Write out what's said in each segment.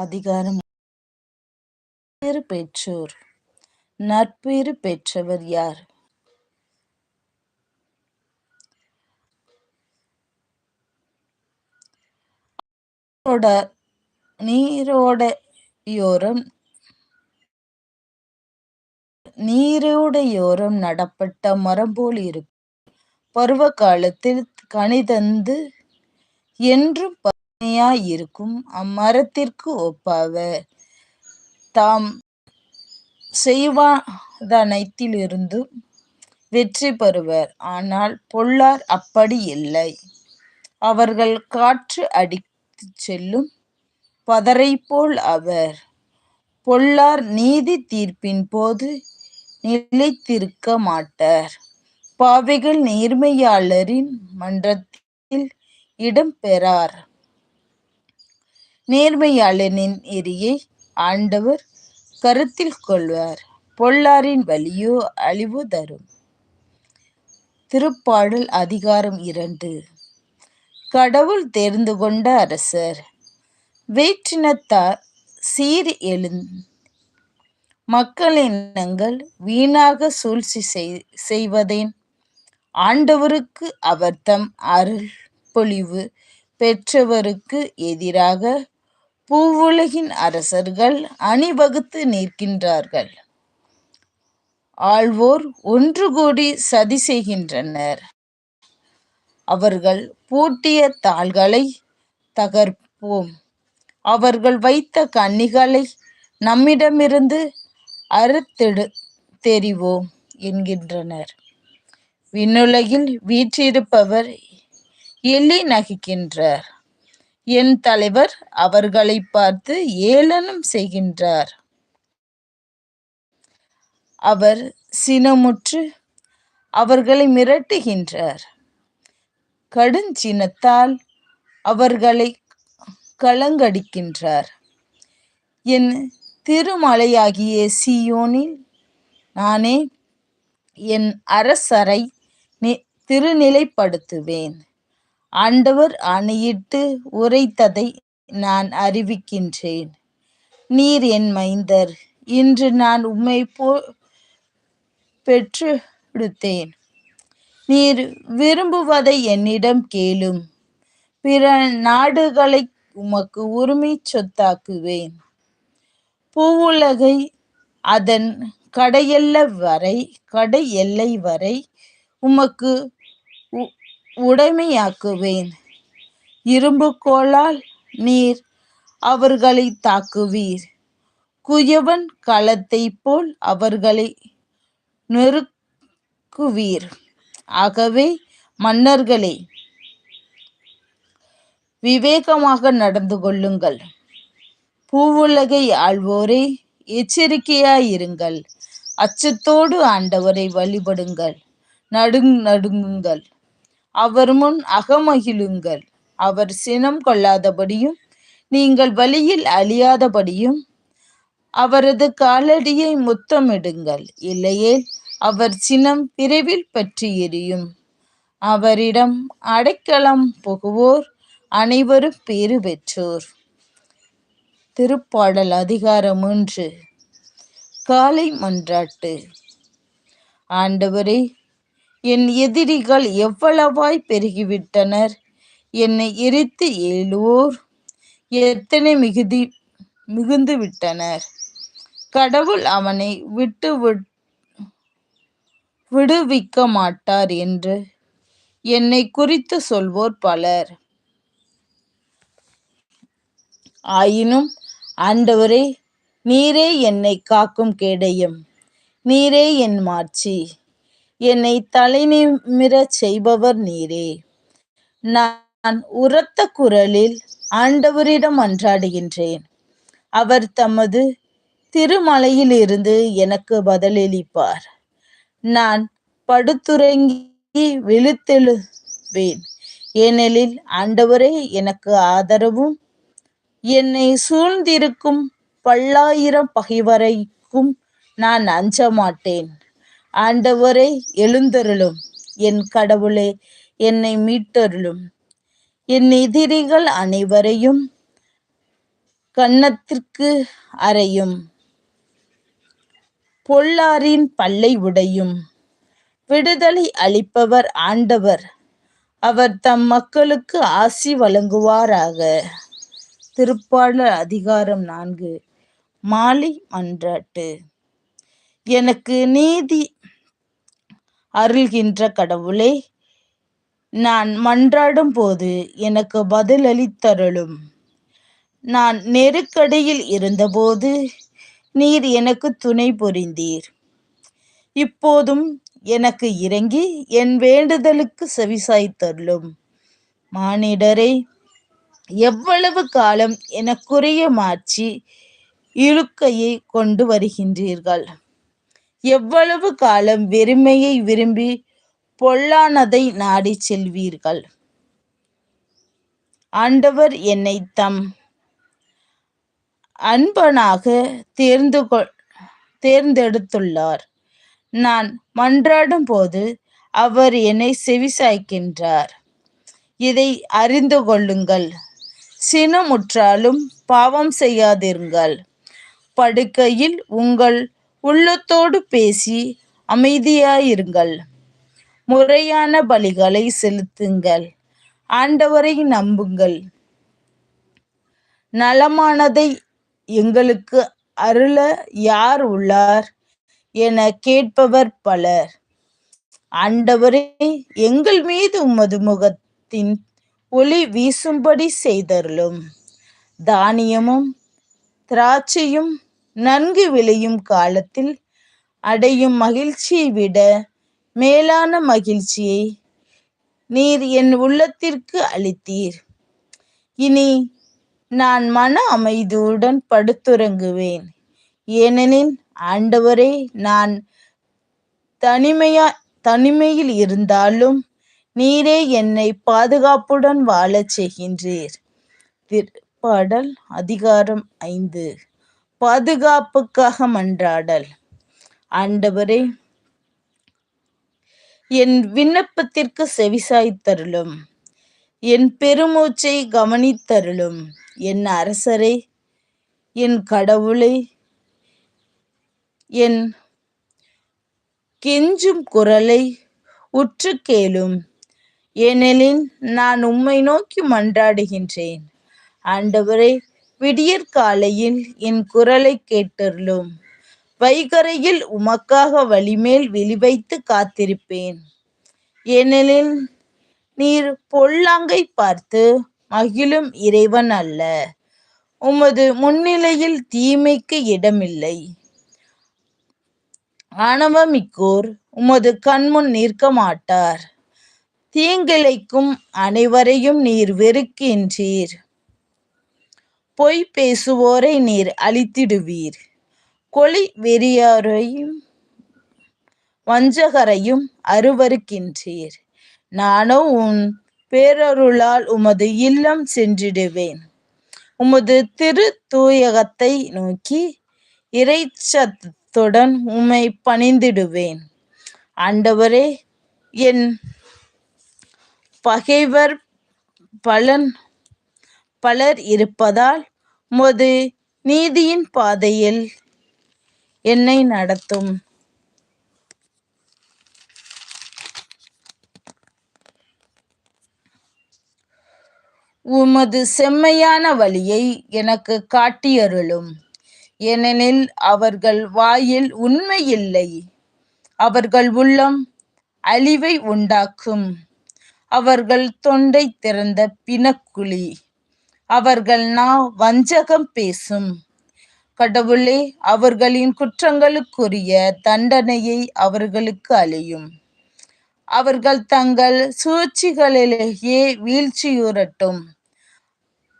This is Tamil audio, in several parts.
அதிகாரம். நற்பேறு பெற்றோர். நற்பேறு பெற்றவர் யார்? நீரோடையோரம் நீரோடையோரம் நடப்பட்ட மரம் போல் இருக்கும். பருவ காலத்தில் கனிதந்து என்றும் இருக்கும் அம்மரத்திற்கு ஒப்பாவர். தாம் செய்வதனைத்திலிருந்தும் வெற்றி பெறுவர். ஆனால் பொல்லார் அப்படி இல்லை. அவர்கள் காற்று அடித்துச் செல்லும் பதரை போல் அவர். பொல்லார் நீதி தீர்ப்பின் போது நிலைத்திருக்க மாட்டார். பாவிகள் நேர்மையாளரின் மன்றத்தில் இடம் பெறார். நேர்மையாளனின் எரியை ஆண்டவர் கருத்தில் கொள்வார். பொல்லாரின் வழியோ அழிவு தரும். திருப்பாடல் அதிகாரம் இரண்டு. கடவுள் தேர்ந்து கொண்ட அரசர். வேற்றினத்தார் சீர் எழு மக்களினங்கள் வீணாக சூழ்ச்சி செய்வதேன். ஆண்டவருக்கு அவர் தம் அருள் பொழிவு பெற்றவருக்கு எதிராக பூவுலகின் அரசர்கள் அணிவகுத்து நிற்கின்றார்கள். ஆழ்வோர் ஒன்று கூடி சதி செய்கின்றனர். அவர்கள் பூட்டிய தாள்களை தகர்ப்போம். அவர்கள் வைத்த கன்னிகளை நம்மிடமிருந்து அறுத்தெடு தெரிவோம் என்கின்றனர். விண்ணுலகில் வீற்றிருப்பவர் எள்ளி நகிக்கின்றார். என் தலைவர் அவர்களை பார்த்து ஏளனம் செய்கின்றார். அவர் சினமுற்று அவர்களை மிரட்டுகின்றார். கடுஞ்சினத்தால் அவர்களை கலங்கடிக்கின்றார். என் திருமலையாகிய சியோனில் நானே என் அரசரை திருநிலைப்படுத்துவேன். ஆண்டவர் ஆணையிட்டு உரைத்ததை நான் அறிவிக்கின்றேன். நீர் என் மைந்தர் இன்று நான் உம்மை போ பெற்று விடுத்தேன் நீர் விரும்புவதை என்னிடம் கேளும். பிற நாடுகளை உமக்கு உரிமை சொத்தாக்குவேன். பூவுலகை அதன் கடையெல்ல வரை கடை எல்லை வரை உமக்கு உடைமையாக்குவேன். இரும்பு கோளால் நீர் அவர்களை தாக்குவீர். குயவன் களத்தை போல் அவர்களை நெருக்குவீர். ஆகவே மன்னர்களே விவேகமாக நடந்து கொள்ளுங்கள். பூவுலகை ஆள்வோரே எச்சரிக்கையாயிருங்கள். அச்சத்தோடு ஆண்டவரை வழிபடுங்கள். நடுங் நடுங்குங்கள். அவர் முன் அகமகிழுங்கள். அவர் சினம் கொள்ளாதபடியும் நீங்கள் வழியில் அழியாதபடியும் அவரது காலடியை முத்தமிடுங்கள். இல்லையே அவர் சினம் விரைவில் பற்றி எரியும். அவரிடம் அடைக்கலம் புகுவோர் அனைவரும் பேறு பெற்றோர். திருப்பாடல் அதிகாரம் ஒன்று. காலை மன்றாட்டு. ஆண்டவரே என் எதிரிகள் எவ்வளவாய் பெருகிவிட்டனர்? என்னை எரித்து ஏழுவோர். எத்தனை மிகுதி மிகுந்து விட்டனர்? கடவுள் அவனை விட்டு விடுவிக்க மாட்டார் என்று என்னை குறித்து சொல்வோர் பலர். ஆயினும் ஆண்டவரே நீரே என்னை காக்கும் கேடயம். நீரே என் மாட்சி. என்னை தலை நிமிரச் செய்பவர் நீரே. நான் உரத்த குரலில் ஆண்டவரிடம் அன்றாடுகின்றேன். அவர் தமது திருமலையிலிருந்து எனக்கு பதிலளிப்பார். நான் படுத்துறங்கி விழுத்தெழுவேன். ஏனெனில் ஆண்டவரே எனக்கு ஆதரவும் என்னை சூழ்ந்திருக்கும் பல்லாயிரம் பகைவரைக்கும் நான் அஞ்ச மாட்டேன் ஆண்டவரே எழுந்தருளும். என் கடவுளே என்னை மீட்டருளும். என் எதிரிகள் அனைவரையும் கன்னத்திற்கு அறையும். பொல்லாரின் பல்லை உடையும். விடுதலை அளிப்பவர் ஆண்டவர். அவர் தம் மக்களுக்கு ஆசி வழங்குவாராக. திருப்பாளர் அதிகாரம் நான்கு. மாலை மன்றாட்டு. எனக்கு நீதி அருள்கின்ற கடவுளே நான் மன்றாடும் போது எனக்கு பதிலளித்தருளும். நான் நெருக்கடியில் இருந்தபோது நீர் எனக்கு துணை புரிந்தீர். இப்போதும் எனக்கு இறங்கி என் வேண்டுதலுக்கு செவிசாய்த்தருளும். மானிடரை எவ்வளவு காலம் எனக்குரிய மாற்றி இழுக்கையை கொண்டு வருகின்றீர்கள்? எவ்வளவு காலம் வெறுமையை விரும்பி பொல்லானதை நாடி செல்வீர்கள்? ஆண்டவர் என்னை தம் அன்பனாக தேர்ந்து தேர்ந்தெடுத்துள்ளார். நான் மன்றாடும் போது அவர் என்னை செவிசாய்க்கின்றார். இதை அறிந்து கொள்ளுங்கள். சினமுற்றாலும் பாவம் செய்யாதிருங்கள். படுக்கையில் உங்கள் உள்ளத்தோடு பேசி அமைதியாயிருங்கள். முறையான பலிகளை செலுத்துங்கள். ஆண்டவரை நம்புங்கள். நலமானதை எங்களுக்கு அருள யார் உள்ளார் என கேட்பவர் பலர். ஆண்டவரே எங்கள் மீது உமது முகத்தின் ஒளி வீசும்படி செய்தருளும். தானியமும் திராட்சையும் நன்கு விளையும் காலத்தில் அடையும் மகிழ்ச்சியை விட மேலான மகிழ்ச்சியை நீர் என் உள்ளத்திற்கு அளித்தீர். இனி நான் மன அமைதியுடன் படுத்துறங்குவேன். ஏனெனில் ஆண்டவரே நான் தனிமையா தனிமையில் இருந்தாலும் நீரே என்னை பாதுகாப்புடன் வாழச் செய்கின்றீர். பாடல் அதிகாரம் ஐந்து. பாதுகாப்புக்காக மன்றாடல். ஆண்டவரே என் விண்ணப்பத்திற்கு செவிசாய்த்தருளும். என் பெருமூச்சை கவனித்தருளும். என் அரசரை என் கடவுளை என் கெஞ்சும் குரலை உற்று கேளும். ஏனெனில் நான் உம்மை நோக்கி மன்றாடுகின்றேன். ஆண்டவரே விடியற் காலையில் என் குரலை கேட்டருளும். வைகரையில் உமக்காக வழிமேல் விழிவைத்து காத்திருப்பேன். ஏனெனில் நீர் பொல்லாங்கை பார்த்து மகிழும் இறைவன் அல்ல. உமது முன்னிலையில் தீமைக்கு இடமில்லை. ஆணவமிக்கோர் உமது கண்முன் நிற்க மாட்டார். தீங்கிழைக்கும் அனைவரையும் நீர் வெறுக்கின்றீர். பொய் பேசுவோரை நீர் அழித்திடுவீர். கொலி வெறியாரையும் வஞ்சகரையும் அருவருக்கின்றீர். நானோ உன் பேரருளால் உமது இல்லம் சென்றிடுவேன். உமது திரு தூயகத்தை நோக்கி இறைச்சத்துடன் உம்மை பணிந்திடுவேன். ஆண்டவரே என் பகைவர் பலன் பலர் இருப்பதால் மது நீதியின் பாதையில் என்னை நடத்தும். உமது செம்மையான வழியை எனக்கு காட்டியருளும். ஏனெனில் அவர்கள் வாயில் உண்மை இல்லை. அவர்கள் உள்ளம் அழிவை உண்டாக்கும். அவர்கள் தொண்டை திறந்த பிணக்குழி. அவர்கள்னா வஞ்சகம் பேசும். கடவுளே அவர்களின் குற்றங்களுக்குரிய தண்டனையை அவர்களுக்கு அழியும் அவர்கள் தங்கள் சூழ்ச்சிகளிலேயே வீழ்ச்சியுறட்டும்.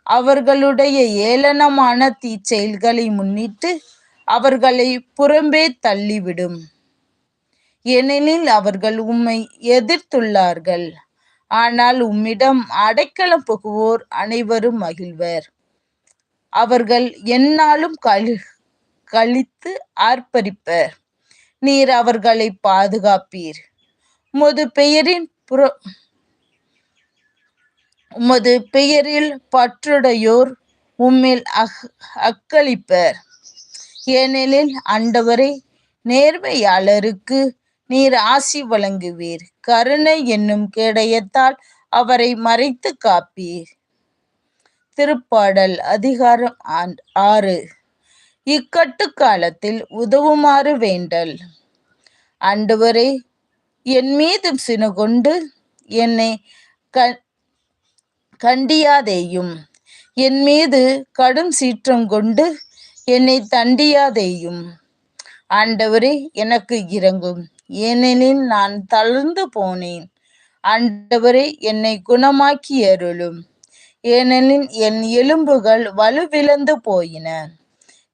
அவர்களுடைய ஏளனமான தீச்செயல்களை முன்னிட்டு அவர்களை புறம்பே தள்ளிவிடும். ஏனெனில் அவர்கள் உம்மை எதிர்த்துள்ளார்கள். ஆனால் உம்மிடம் அடைக்கலம் புகுவோர் அனைவரும் மகிழ்வர். அவர்கள் எந்நாளும் கழி கழித்து ஆர்ப்பரிப்பர். நீர் அவர்களை பாதுகாப்பீர். உமது பெயரின் புற உமது பெயரில் பற்றுடையோர் உம்மில் அக் அக்களிப்பர். ஏனெனில் அண்டவரை நேர்மையாளருக்கு நீர் ஆசி வழங்குவீர். கருணை என்னும் கேடயத்தால் அவரை மறைத்து காப்பீர். திருப்பாடல் அதிகாரம் ஆறு. இக்கட்டு காலத்தில் உதவுமாறு வேண்டல். ஆண்டவரே என் மீது சினுகொண்டு என்னை க கண்டியாதேயும். என் மீது கடும் சீற்றம் கொண்டு என்னை தண்டியாதேயும். ஆண்டவரே எனக்கு இறங்கும் ஏனெனில் நான் தளர்ந்து போனேன். ஆண்டவரே என்னை குணமாக்கி அருளும். ஏனெனில் என் எலும்புகள் வலுவிழந்து போயின.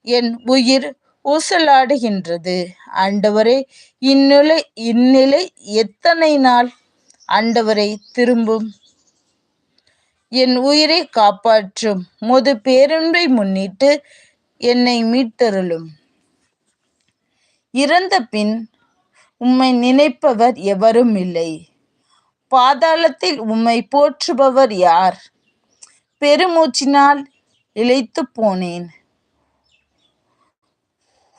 என் உயிர் ஊசலாடுகின்றது. ஆண்டவரே இந்நிலை இந்நிலை எத்தனை நாள் ஆண்டவரை திரும்பும்? என் உயிரை காப்பாற்றும் முது பேரன்பை முன்னிட்டு என்னை மீட்டருளும். இறந்த பின் உம்மை நினைப்பவர் எவரும் இல்லை. பாதாளத்தில் உம்மை போற்றுபவர் யார்? பெருமூச்சினால் இழைத்து போனேன்.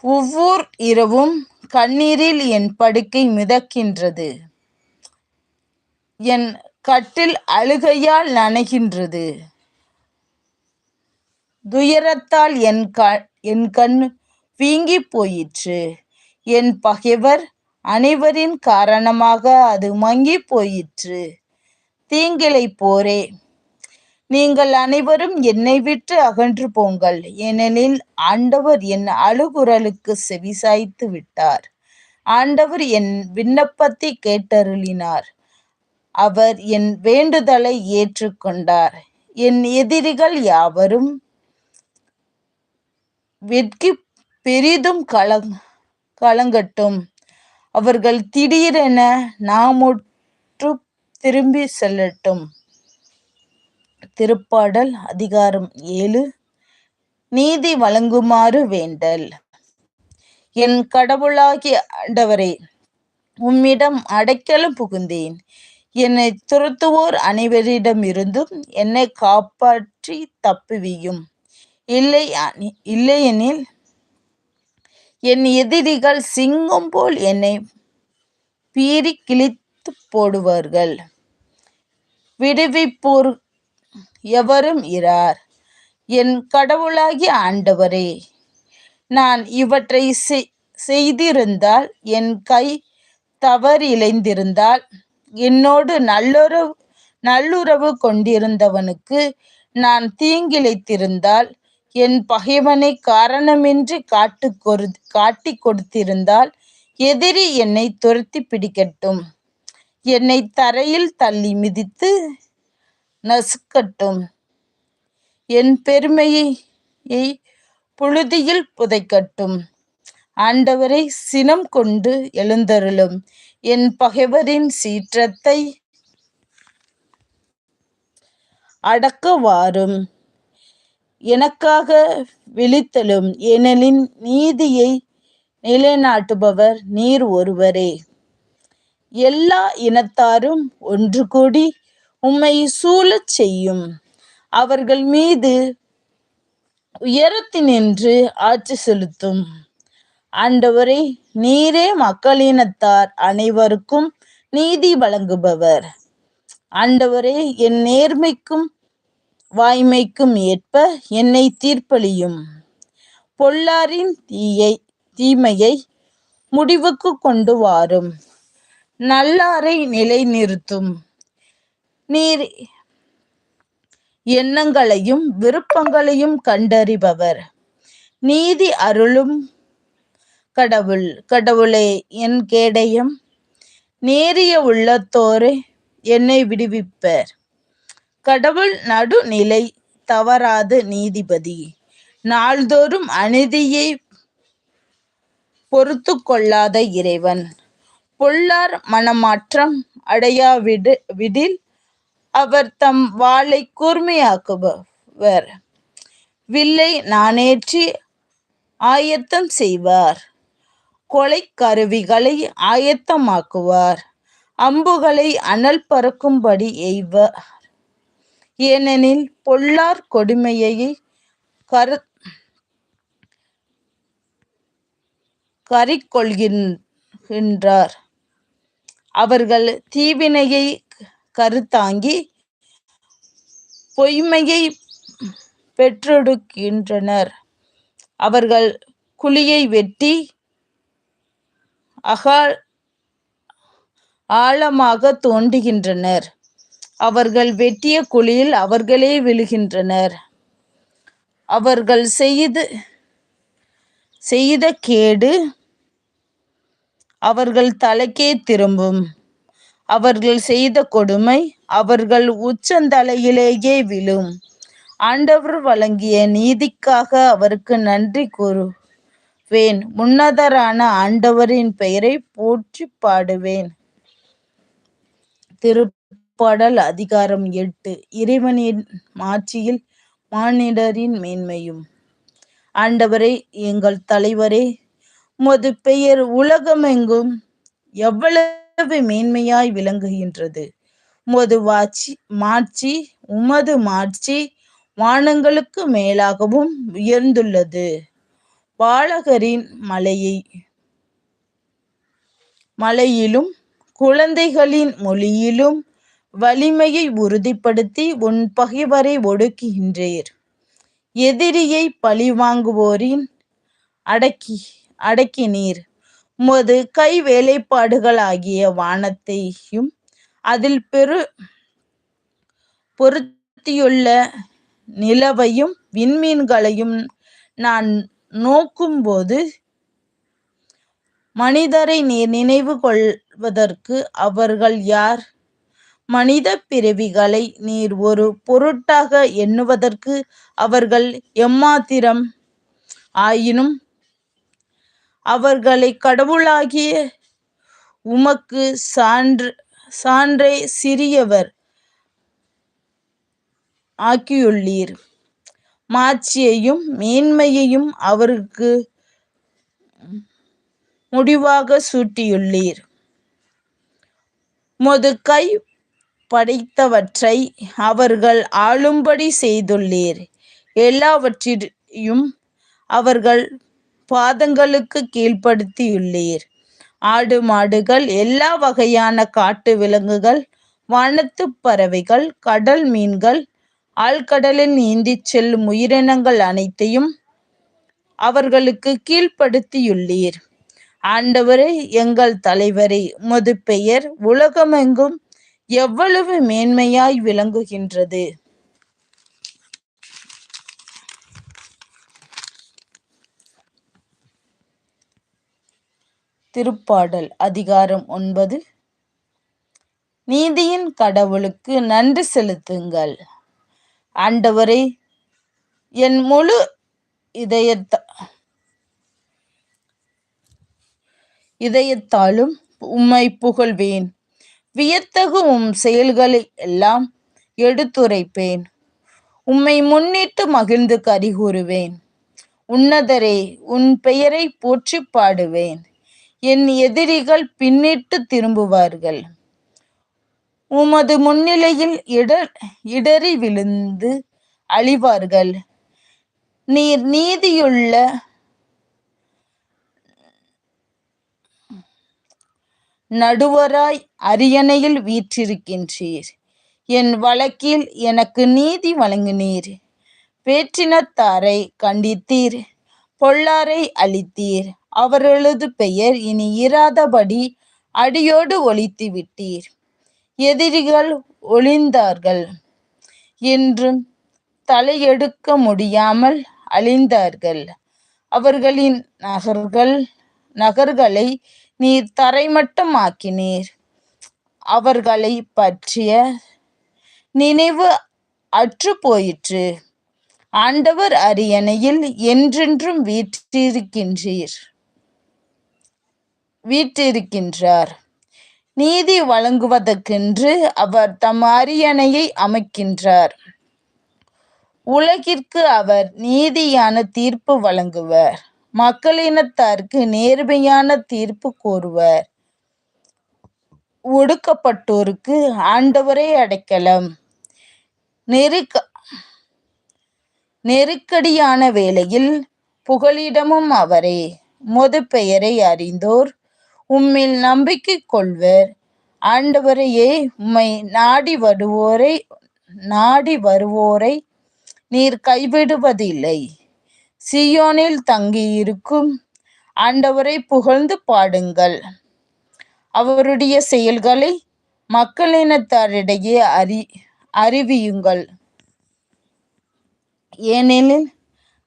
ஒவ்வொரு இரவும் கண்ணீரில் என் படுக்கை மிதக்கின்றது. என் கட்டில் அழுகையால் நனைகின்றது. துயரத்தால் என் க என் கண் வீங்கி போயிற்று. என் பகைவர் அனைவரின் காரணமாக அது மங்கி போயிற்று. தீங்கிலை போரே. நீங்கள் அனைவரும் என்னை விட்டு அகன்று போங்கள். ஏனெனில் ஆண்டவர் என் அழுகுரலுக்கு செவிசாய்த்து விட்டார். ஆண்டவர் என் விண்ணப்பத்தை கேட்டருளினார். அவர் என் வேண்டுதலை ஏற்றுக்கொண்டார். என் எதிரிகள் யாவரும் வெட்கி பெரிதும் கலங் கலங்கட்டும். அவர்கள் திடீரென நாமுற்று திரும்பி செல்லட்டும். திருப்பாடல் அதிகாரம் ஏழு. நீதி வழங்குமாறு வேண்டல். என் கடவுளாகிய ஆண்டவரே உம்மிடம் அடைக்கலம் புகுந்தேன். என்னை துரத்துவோர் அனைவரிடம் இருந்தும் என்னை காப்பாற்றி தப்புவியும். இல்லை இல்லையெனில் என் எதிரிகள் சிங்கம் போல் என்னை பீறி கிழித்து போடுவார்கள். விடுவிப்போர் எவரும் இரார். என் கடவுளாகிய ஆண்டவரே நான் இவற்றை செய்திருந்தால் என் கை தவறிழைந்திருந்தால் என்னோடு நல்லுறவு நல்லுறவு கொண்டிருந்தவனுக்கு நான் தீங்கிழைத்திருந்தால் என் பகைவனை காரணமின்றி காட்டு கொரு காட்டி கொடுத்திருந்தால் எதிரி என்னை துரத்தி பிடிக்கட்டும். என்னை தரையில் தள்ளி மிதித்து நசுக்கட்டும். என் பெருமையை புழுதியில் புதைக்கட்டும். ஆண்டவரை சினம் கொண்டு எழுந்தருளும். என் பகைவரின் சீற்றத்தை அடக்க வாரும் எனக்காக விழித்தலும் ஏனெனின் நீதியை நிலைநாட்டுபவர் நீர் ஒருவரே. எல்லா இனத்தாரும் ஒன்று கூடி உம்மை சூழச் செய்யும். அவர்கள் மீது உயரத்தினின்று ஆட்சி செலுத்தும். ஆண்டவரே நீரே மக்களினத்தார் அனைவருக்கும் நீதி வழங்குபவர். ஆண்டவரே என் நேர்மைக்கும் வாய்மைக்கும் ஏற்ப என்னை தீர்ப்பளியும். பொல்லாரின் தீயை தீமையை முடிவுக்கு கொண்டு வாரும். நல்லாரை நிலைநிறுத்தும். நீர் எண்ணங்களையும் விருப்பங்களையும் கண்டறிபவர். நீதி அருளும் கடவுள் கடவுளே என் கேடயம் நேரிய உள்ளத்தோரே என்னை விடுவிப்பர். கடவுள் நடுநிலை தவறாத நீதிபதி. நாள்தோறும் அநீதியை பொறுத்து கொள்ளாத இறைவன். பொல்லார் மனமாற்றம் அடையாவிடு விடில் அவர் தம் வாளை கூர்மையாக்குபவர். வில்லை நானேற்றி ஆயத்தம் செய்வார். கொலை கருவிகளை ஆயத்தமாக்குவார். அம்புகளை அனல் பறக்கும்படி எய்வ ஏனெனில் பொல்லார் கொடுமையை கரு கறிக்கொள்கின்றார். அவர்கள் தீவினையை கருத்தாங்கி பொய்மையை பெற்றெடுக்கின்றனர். அவர்கள் குழியை வெட்டி அகால் ஆழமாக தோண்டுகின்றனர். அவர்கள் வெட்டிய குழியில் அவர்களே விழுகின்றனர். அவர்கள் செய்து செய்த கேடு அவர்கள் தலைக்கே திரும்பும். அவர்கள் செய்த கொடுமை அவர்கள் உச்சந்தலையிலேயே விழும். ஆண்டவர் வழங்கிய நீதிக்காக அவருக்கு நன்றி கூறுவேன். முன்னதரான ஆண்டவரின் பெயரை போற்றி பாடுவேன். திருப்பாடல் அதிகாரம் எட்டு. இறைவனின் மாட்சியில் மானிடரின் மேன்மையும். ஆண்டவரே எங்கள் தலைவரே உமது பெயர் உலகமெங்கும் எவ்வளவு மேன்மையாய் விளங்குகின்றது. உமது வாட்சி மாட்சி உமது மாட்சி வானங்களுக்கு மேலாகவும் உயர்ந்துள்ளது. பாலகரின் மலையை மலையிலும் குழந்தைகளின் மொழியிலும் வலிமையை உறுதிப்படுத்தி உன் பகைவரை ஒடுக்குகின்றீர். எதிரியை பழிவாங்குவோரின் அடக்கி அடக்கினீர். உமது கை வேலைப்பாடுகளாகிய வானத்தையும் அதில் பெரு பொருத்தியுள்ள நிலவையும் விண்மீன்களையும் நான் நோக்கும்போது மனிதரை நீர் நினைவு கொள்வதற்கு அவர்கள் யார் மனித பிறவிகளை நீர் ஒரு பொருட்டாக எண்ணுவதற்கு அவர்கள் எம்மாத்திரம் ஆயினும் அவர்களை கடவுளாகிய உமக்கு சான்று சான்றே சிறியவர் ஆக்கியுள்ளீர். மாட்சியையும் மேன்மையையும் அவருக்கு முடிவாக சூட்டியுள்ளீர். மொது கை படைத்தவற்றை அவர்கள் ஆளும்படி செய்துள்ளீர். எல்லாவற்றையும் அவர்கள் பாதங்களுக்கு கீழ்ப்படுத்தியுள்ளீர். ஆடு மாடுகள் எல்லா வகையான காட்டு விலங்குகள் வானத்து பறவைகள் கடல் மீன்கள் ஆழ்கடலில் நீந்திச் செல்லும் உயிரினங்கள் அனைத்தையும் அவர்களுக்கு கீழ்ப்படுத்தியுள்ளீர். ஆண்டவரே எங்கள் தலைவரே முது பெயர் உலகமெங்கும் எவ்வளவு மேன்மையாய் விளங்குகின்றது? திருப்பாடல் அதிகாரம் ஒன்பது. நீதியின் கடவுளுக்கு நன்றி செலுத்துங்கள். ஆண்டவரே என் முழு இதயத்த இதயத்தாலும் உம்மை புகழ்வேன். வியத்தகு உம் செயல்களை எல்லாம் எடுத்துரைப்பேன். உம்மை முன்னிட்டு மகிழ்ந்து கரிகூறுவேன். உன்னதரே உன் பெயரை போற்றி பாடுவேன். என் எதிரிகள் பின்னிட்டு திரும்புவார்கள். உமது முன்னிலையில் இடர் இடறி விழுந்து அழிவார்கள். நீர் நீதியுள்ள நடுவராய் அரியணையில் வீற்றிருக்கின்றீர். என் வழக்கில் எனக்கு நீதி வழங்கினீர். வேற்றினத்தாரை கண்டித்தீர். பொள்ளாரை அளித்தீர் அவர்களது பெயர் இனி இராதபடி அடியோடு ஒழித்து விட்டீர் எதிரிகள் ஒளிந்தார்கள். என்றும் தலையெடுக்க முடியாமல் அழிந்தார்கள். அவர்களின் நகர்கள் நகர்களை நீர் தரைமட்டமாக்கினீர் அவர்களை பற்றிய நினைவு அற்று போயிற்று. ஆண்டவர் அரியணையில் என்றென்றும் வீற்றிருக்கின்றீர். வீற்றிருக்கின்றார். நீதி வழங்குவதற்கென்று அவர் தம் அரியணையை அமைக்கின்றார். உலகிற்கு அவர் நீதியான தீர்ப்பு வழங்குவர். மக்களினத்தாருக்கு நேர்மையான தீர்ப்பு கோருவர் ஒடுக்கப்பட்டோருக்கு ஆண்டவரே அடைக்கலம். நெருக்க நெருக்கடியான வேளையில் புகலிடமும் அவரே. மொது பெயரை அறிந்தோர் உம்மில் நம்பிக்கை கொள்வர். ஆண்டவரையே உம்மை நாடி வருவோரை நாடி வருவோரை நீர் கைவிடுவதில்லை. சியோனில் தங்கியிருக்கும் ஆண்டவரை புகழ்ந்து பாடுங்கள். அவருடைய செயல்களை மக்களினத்தாரிடையே அறி அறிவியுங்கள். ஏனெனில்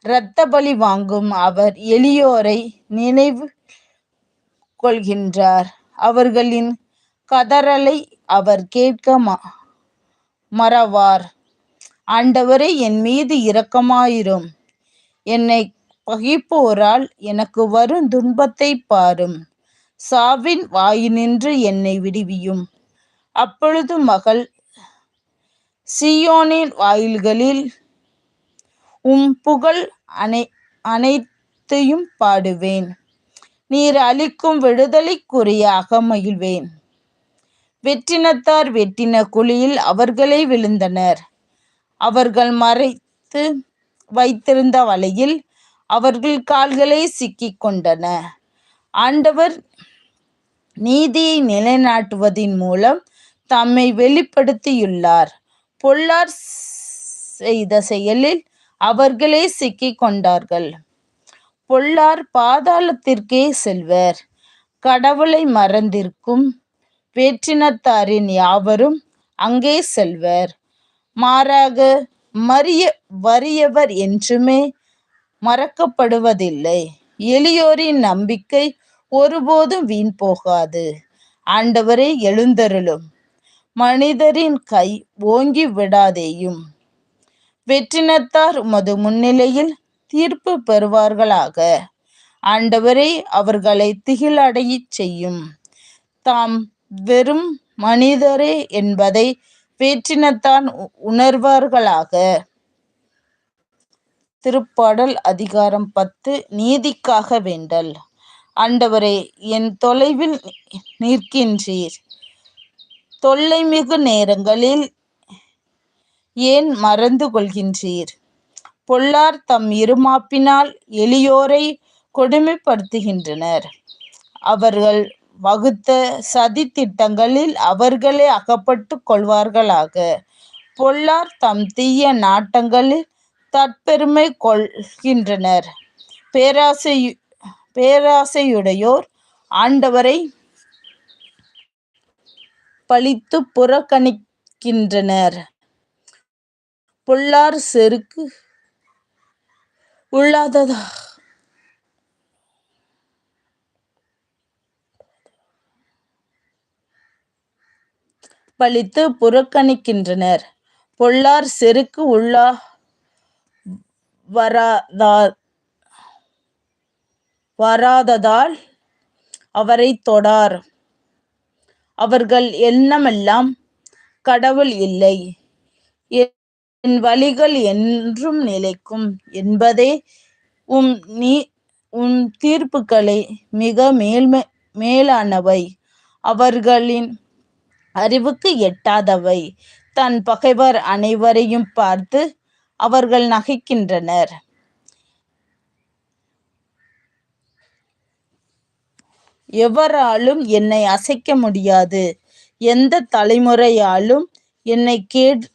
இரத்த பலி வாங்கும் அவர் எளியோரை நினைவு கொள்கின்றார். அவர்களின் கதறலை அவர் கேட்க மறவார். ஆண்டவரே என் மீது இரக்கமாயிரும். என்னை பகைப்போரால் எனக்கு வரும் துன்பத்தை பாரும். சாவின் வாயினின்று என்னை விடுவியும். அப்பொழுது மகள் சியோனின் வாயில்களில் உம் புகழ் அனை அனைத்தையும் பாடுவேன். நீர் அளிக்கும் விடுதலைக்குரிய மகிழ்வேன் வெற்றினத்தார் வெட்டின குழியில் அவர்களே விழுந்தனர். அவர்கள் மறைத்து வைத்திருந்த வலையில் அவர்கள் கால்களே சிக்கிக் கொண்டன. ஆண்டவர் நீதியை நிலைநாட்டுவதின் மூலம் தம்மை வெளிப்படுத்தியுள்ளார். பொல்லார் செய்த செயலில் அவர்களே சிக்கிக் கொண்டார்கள். பொல்லார் பாதாளத்திற்கே செல்வர். கடவுளை மறந்திருக்கும் வேற்றினத்தாரின் யாவரும் அங்கே செல்வர். மாறாக மறிய வறியவர் என்றுமே மறக்கப்படுவதில்லை. எளியோரின் நம்பிக்கை ஒருபோதும் வீண் போகாது. ஆண்டவரே எழுந்தருளும். மனிதரின் கை ஓங்கி விடாதேயும். வெற்றினத்தார் உமது முன்னிலையில் தீர்ப்பு பெறுவார்களாக. ஆண்டவரே அவர்களை திகிலடையச் செய்யும். தாம் வெறும் மனிதரே என்பதை வேற்றினத்தான் உணர்வார்களாக. திருப்பாடல் அதிகாரம் பத்து நீதிக்காக வேண்டல். ஆண்டவரே என் தொலைவில் நிற்கின்றீர். தொல்லை மிகு நேரங்களில் ஏன் மறந்து கொள்கின்றீர்? பொல்லார் தம் இருமாப்பினால் எளியோரை கொடுமைப்படுத்துகின்றனர். அவர்கள் வகுத்த சதி திட்டங்களில் அவர்களே அகப்பட்டு கொள்வார்களாக. பொல்லார் தம் தீய நாட்டங்களில் தற்பெருமை கொள்கின்றனர். பேராசை பேராசையுடையோர் ஆண்டவரை பழித்து புறக்கணிக்கின்றனர். பொல்லார் செருக்கு உள்ளாததா? பழித்து புறக்கணிக்கின்றனர். பொல்லார் செருக்கு உள்ளா வராதா வராததால் அவரை தொடார். அவர்கள் எண்ணமெல்லாம் கடவுள் இல்லை. என் வழிகள் என்றும் நிலைக்கும் என்பதே உம் நீ உம் தீர்ப்புகளை மிக மேல்மை மேலானவை. அவர்களின் அறிவுக்கு எட்டாதவை. தன் பகைவர் அனைவரையும் பார்த்து அவர்கள் நகைக்கின்றனர். எவராலும் என்னை அசைக்க முடியாது. எந்த தலைமுறையாலும் என்னை கேடு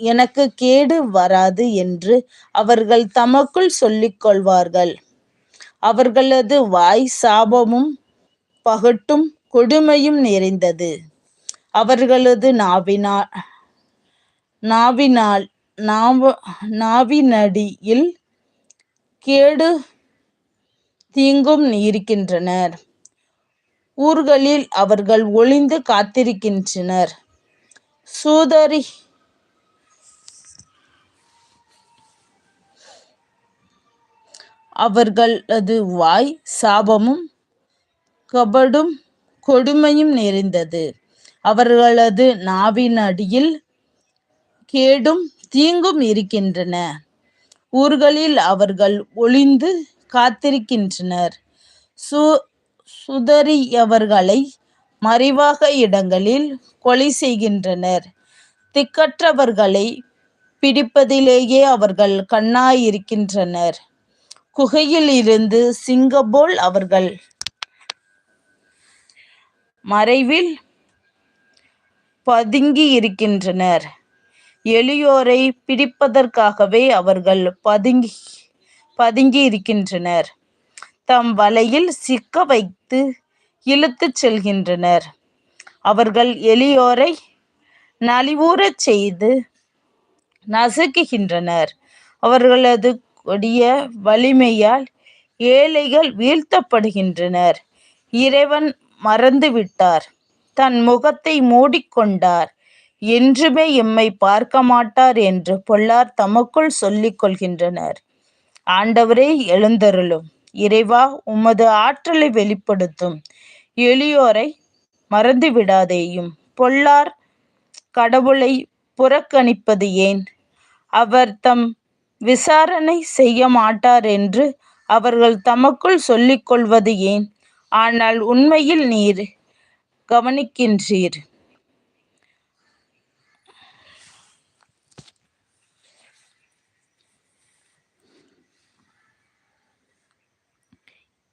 எனக்கு கேடு வராது என்று அவர்கள் தமக்குள் சொல்லிக்கொள்வார்கள் அவர்களது வாய் சாபமும் பகட்டும் கொடுமையும் நிறைந்தது. அவர்களது நாவினால் நாவினால் நாவ நாவினடியில் கேடு தீங்கும் இருக்கின்றனர் ஊர்களில் அவர்கள் ஒளிந்து காத்திருக்கின்றனர். சூதரி அவர்களது வாய் சாபமும் கபடும் கொடுமையும் நிறைந்தது. அவர்களது நாவினடியில் கேடும் தீங்கும் இருக்கின்றன. ஊர்களில் அவர்கள் ஒளிந்து காத்திருக்கின்றனர். சு சுதறியவர்களை மறைவாக இடங்களில் கொலை செய்கின்றனர். திக்கற்றவர்களை பிடிப்பதிலேயே அவர்கள் கண்ணாயிருக்கின்றனர். குகையில் இருந்து சிங்கபோல் அவர்கள் மறைவில் பதுங்கி இருக்கின்றனர். எளியோரை பிடிப்பதற்காகவே அவர்கள் பதுங்கி பதுங்கி இருக்கின்றனர். தம் வலையில் சிக்க வைத்து இழுத்துச் செல்கின்றனர். அவர்கள் எளியோரை நலிவூறச் செய்து நசுக்குகின்றனர். அவர்களது கொடிய வலிமையால் ஏழைகள் வீழ்த்தப்படுகின்றனர். இறைவன் மறந்துவிட்டார். தன் முகத்தை மூடிக்கொண்டார். என்றுமே எம்மை பார்க்க மாட்டார் என்று பொல்லார் தமக்குள் சொல்லிக் கொள்கின்றனர். ஆண்டவரே எழுந்தருளும். இறைவா உமது ஆற்றலை வெளிப்படுத்தும். எளியோரை மறந்து விடாதேயும் பொல்லார் கடவுளை புறக்கணிப்பது ஏன்? அவர் தம் விசாரணை செய்ய மாட்டார் என்று அவர்கள் தமக்குள் சொல்லிக் கொள்வது ஏன்? ஆனால் உண்மையில் நீர் கவனிக்கின்றீர்.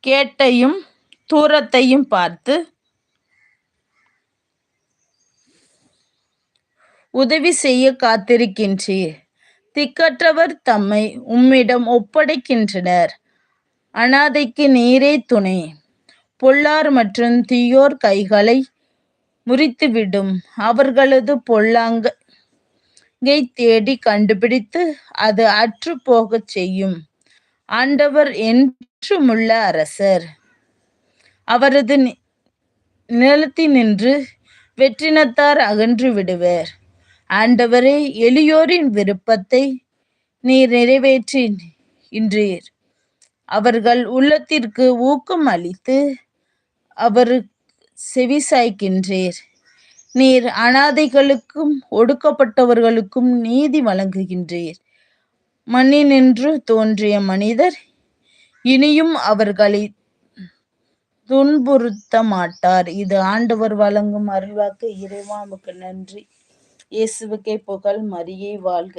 கேட்டையும் தூரத்தையும் பார்த்து உதவி செய்ய காத்திருக்கின்றீர். திக்கற்றவர் தம்மை உம்மிடம் ஒப்படைக்கின்றனர். அனாதைக்கு நீரே துணை. பொல்லார் மற்றும் தீயோர் கைகளை முறித்துவிடும். அவர்களது பொல்லாங்கை தேடி கண்டுபிடித்து அது அற்று போகச் செய்யும். ஆண்டவர் என்றுமுள்ள அரசர். அவரது நிலத்தினின்று வெற்றினத்தார் அகன்று விடுவர். ஆண்டவரே எளியோரின் விருப்பத்தை நீர் நிறைவேற்றின்றீர். அவர்கள் உள்ளத்திற்கு ஊக்கம் அளித்து அவர் செவிசாய்க்கின்றீர். நீர் அனாதைகளுக்கும் ஒடுக்கப்பட்டவர்களுக்கும் நீதி வழங்குகின்றீர். மண்ணினின்று தோன்றிய மனிதர் இனியும் அவர்களை துன்புறுத்த மாட்டார். இது ஆண்டவர் வழங்கும் அருள்வாக்கு. இறைவாமுக்கு நன்றி. இயேசுவுக்கே புகழ் மரியை வாழ்க.